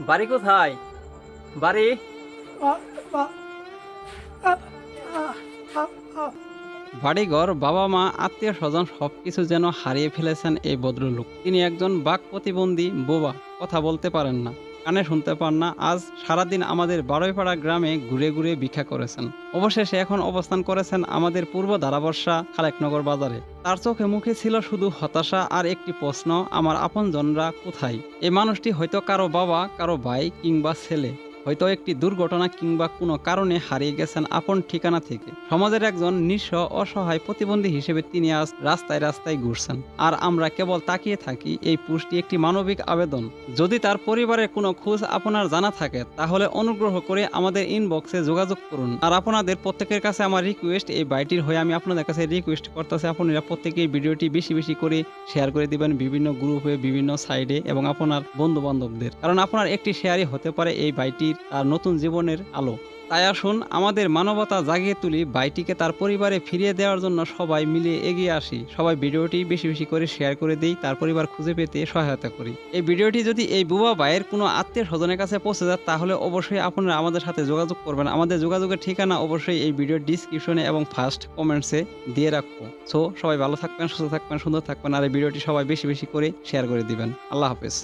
বাড়ি কোথায়? বাড়ি? বাড়িঘর, বাবা মা, আত্মীয় স্বজন সব কিছু যেন হারিয়ে ফেলেছেন এই ভদ্রলোক। তিনি একজন বাক প্রতিবন্ধী বোবা, কথা বলতে পারেন না। কানে শুনতে পান না, আজ সারাদিন আমাদের বারোইপাড়া গ্রামে ঘুরে ঘুরে ভিক্ষা করেছেন। অবশেষে এখন অবস্থান করেছেন আমাদের পূর্ব ধারাবর্ষা খালেকনগর বাজারে। তার চোখে মুখে ছিল শুধু হতাশা আর একটি প্রশ্ন, আমার আপনজনরা কোথায়? এই মানুষটি হয়তো কারও বাবা, কারও ভাই কিংবা ছেলে। হয়তো একটি দুর্ঘটনা কিংবা কোনো কারণে হারিয়ে গেছেন আপন ঠিকানা থেকে। সমাজের একজন নিঃস্ব অসহায় প্রতিবন্ধী হিসেবে তিনি আজ রাস্তায় রাস্তায় ঘুরছেন। আর আমরা কেবল তাকিয়ে থাকি এই পুষ্টি একটি মানবিক আবেদন। যদি তার পরিবারের কোনো খোঁজ আপনার জানা থাকে, তাহলে অনুগ্রহ করে আমাদের ইনবক্সে যোগাযোগ করুন। আর আপনাদের প্রত্যেকের কাছে আমার রিকোয়েস্ট এই বাইটির হয়ে আমি আপনাদের কাছে রিকোয়েস্ট করতেছি, আপনারা প্রত্যেকে এই ভিডিওটি বেশি বেশি করে শেয়ার করে দিবেন বিভিন্ন গ্রুপে বিভিন্ন সাইডে এবং আপনার বন্ধু বান্ধবদের কারণ আপনার একটি শেয়ারই হতে পারে এই বাইটির তার নতুন জীবনের আলো। তাই আসুন আমাদের মানবতা জাগিয়ে তুলি বাইটিকে তার পরিবারে ফিরিয়ে দেওয়ার জন্য সবাই মিলে এগিয়ে আসি। সবাই ভিডিওটি বেশি বেশি করে শেয়ার করে দিই, তার পরিবার খুঁজে পেতে সহায়তা করি। এই ভিডিওটি যদি এই বুবা ভাইয়ের কোনো আত্মীয় স্বজনের কাছে পৌঁছে যায়, তাহলে অবশ্যই আপনারা আমাদের সাথে যোগাযোগ করবেন। আমাদের যোগাযোগের ঠিকানা অবশ্যই এই ভিডিওর ডিসক্রিপশনে এবং ফার্স্ট কমেন্টসে দিয়ে রাখব। সো সবাই ভালো থাকবেন, সুস্থ থাকবেন, সুন্দর থাকবেন, আর এই ভিডিওটি সবাই বেশি বেশি করে শেয়ার করে দিবেন। আল্লাহ হাফেজ।